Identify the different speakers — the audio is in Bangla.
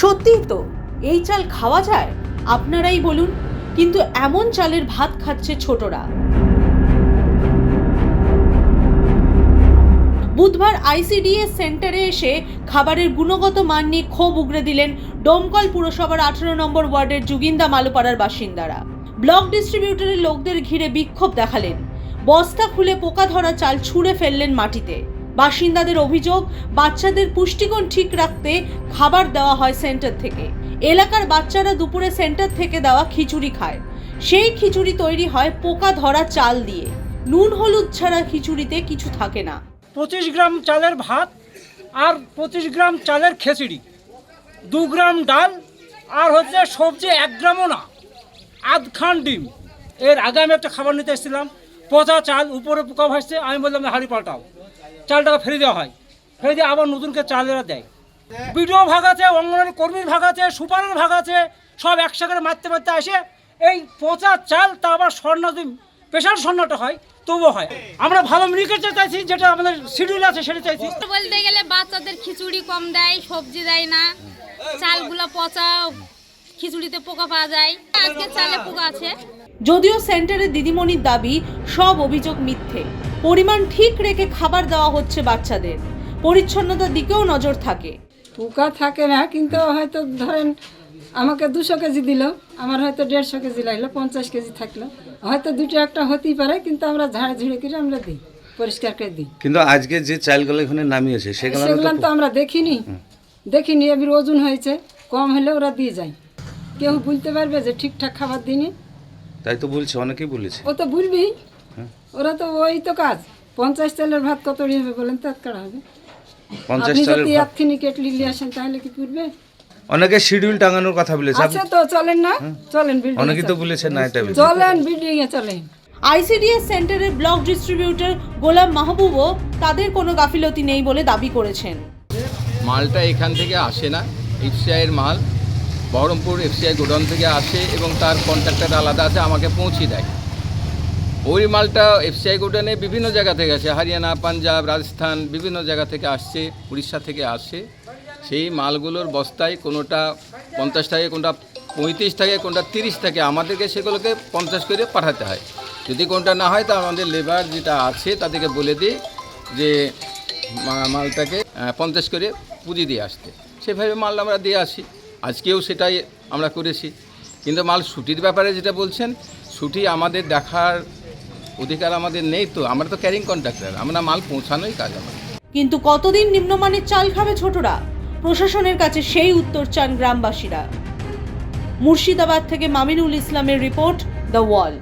Speaker 1: সত্যিই তো, এই চাল খাওয়া যায়? আপনারাই বলুন, কিন্তু এমন চালের ভাত খাচ্ছে ছোটরা। বুধবার আইসিডিএস সেন্টারে এসে খাবারের গুণগত মান নিয়ে ক্ষোভ উগরে দিলেন ডোমকল পুরসভার আঠারো নম্বর ওয়ার্ডের জুগিন্দা মালুপাড়ার বাসিন্দারা। ব্লক ডিস্ট্রিবিউটরের লোকদের ঘিরে বিক্ষোভ দেখালেন। বস্তা খুলে পোকা ধরা চাল ছুঁড়ে ফেললেন মাটিতে। বাসিন্দাদের অভিযোগ, বাচ্চাদের পুষ্টিগুণ ঠিক রাখতে খাবার দেওয়া হয় সেন্টার থেকে। এলাকার বাচ্চারা দুপুরে সেন্টার থেকে দেওয়া খিচুড়ি খায়। সেই খিচুড়ি তৈরি হয় পোকা ধরা চাল দিয়ে। নুন হলুদ ছাড়া খিচুড়িতে কিছু থাকে না।
Speaker 2: পঁচিশ গ্রাম চালের ভাত আর পঁচিশ গ্রাম চালের খিচুড়ি দু গ্রাম ডাল আর হচ্ছে সবজি এক গ্রামও না। আধ খান ডিম। এর আগে আমি একটা খাবার নিতে এসেছিলাম। পচা চাল উপরে পোকা ভাসছে আমি বললাম হাড়ি পাল্টাও। চালটাকে ফেলে দেওয়া হয়। ফেলে দিয়ে আবার নতুনকে চালেরা দেয়। বিডিও ভাগ আছে, অঙ্গনওয়াড়ি কর্মীর ভাগ আছে, সুপারের ভাগ আছে, সব একসাথে মারতে মারতে আসে। এই পচা চাল, তা আবার স্বর্ণ স্পেশাল স্বর্ণটা হয়, তবুও হয়। আমরা ভালো মিনিকেটটা চাইছি, যেটা আমাদের শিডিউল আছে, সেটা চাইছি।
Speaker 3: বলতে গেলে বাচ্চাদের খিচুড়ি কম দেয়, সবজি দেয় না। চালগুলো পচা, খিচুড়িতে পোকা পাওয়া যায়। আজকে চালে পোকা আছে।
Speaker 1: যদিও সেন্টারের দিদিমণির দাবি সব অভিযোগ মিথ্যে। পরিমাণ ঠিক রেখে খাবার দেওয়া হচ্ছে বাচ্চাদের। পরিচ্ছন্নতার দিকেও নজর থাকে।
Speaker 4: পোকা থাকে না কিন্তু হয়তো ধরেন আমাকে দুশো কেজি দিল আমার হয়তো দেড়শো কেজি লাগল পঞ্চাশ কেজি থাকল। হয়তো দুটো একটা হতেই পারে কিন্তু আমরা ঝাড়ে ঝুড়ে করে আমরা দিই পরিষ্কার করে দিই।
Speaker 5: কিন্তু আজকে যে চালগুলো এখানে নামিয়েছে সেগুলো
Speaker 4: সেগুলো তো আমরা দেখিনি। দেখিনি এবার ওজন হয়েছে কম হলে ওরা দিয়ে যায়। কেউ বলতে পারবে যে ঠিকঠাক খাবার দিইনি
Speaker 5: তাই তো বলছে অনেকেই বলেছে।
Speaker 4: ও তো বলবেই ওরা তো ওই তো কাজ। পঞ্চাশ চালের ভাত কত হবে বলেন তো হবে।
Speaker 5: পঞ্চাশ চালের ভাত।
Speaker 4: কেটলি নিয়ে আসেন তাহলে কি করবে
Speaker 5: অনেকে শিডিউল টাঙানোর কথা বলেছে।
Speaker 4: আছে তো চলেন না। চলেন বিল্ডিং
Speaker 5: অনেকেই তো বলেছে না এটা।
Speaker 4: চলেন বিল্ডিং এ চলেন।
Speaker 1: আইসিডিএস সেন্টারের ব্লক ডিস্ট্রিবিউটর গোলাম মাহবুবও তাদের কোনো গাফিলতি নেই বলে দাবি করেছেন।
Speaker 6: মালটা এখান থেকে আসে না এফসিআইয়ের মাল। বহরমপুর এফসিআই গোডাউন থেকে আসে এবং তার কন্ট্রাক্টার আলাদা আছে, আমাকে পৌঁছে দেয়। ওই মালটা এফসিআই গোডাউনে বিভিন্ন জায়গা থেকে আসে, হরিয়ানা, পাঞ্জাব, রাজস্থান বিভিন্ন জায়গা থেকে আসছে, উড়িষ্যা থেকে আসে। সেই মালগুলোর বস্তায় কোনোটা পঞ্চাশ টাকা কোনটা পঁয়ত্রিশ থাকে, কোনটা তিরিশ থাকে আমাদেরকে সেগুলোকে পঞ্চাশ করে পাঠাতে হয়। যদি কোনটা না হয়, তা আমাদের লেবার যেটা আছে, তাদেরকে বলে দিই যে মালটাকে পঞ্চাশ করে পুঁজি দিয়ে আসতে। সেভাবে মাল আমরা দিয়ে আসি। আজকেও সেটাই আমরা করেছি। কিন্তু মাল ছুটির ব্যাপারে যেটা বলছেন, ছুটি আমাদের দেখার অধিকার আমাদের নেই তো, আমরা তো ক্যারিং কন্ট্রাক্টর আমরা মাল পৌঁছানোই কাজ আমাদের।
Speaker 1: কিন্তু কতদিন নিম্নমানের চাল খাবে ছোটরা? প্রশাসনের কাছে সেই উত্তর চান গ্রামবাসীরা। মুর্শিদাবাদ থেকে মামিনুল ইসলামের রিপোর্ট দ্য ওয়াল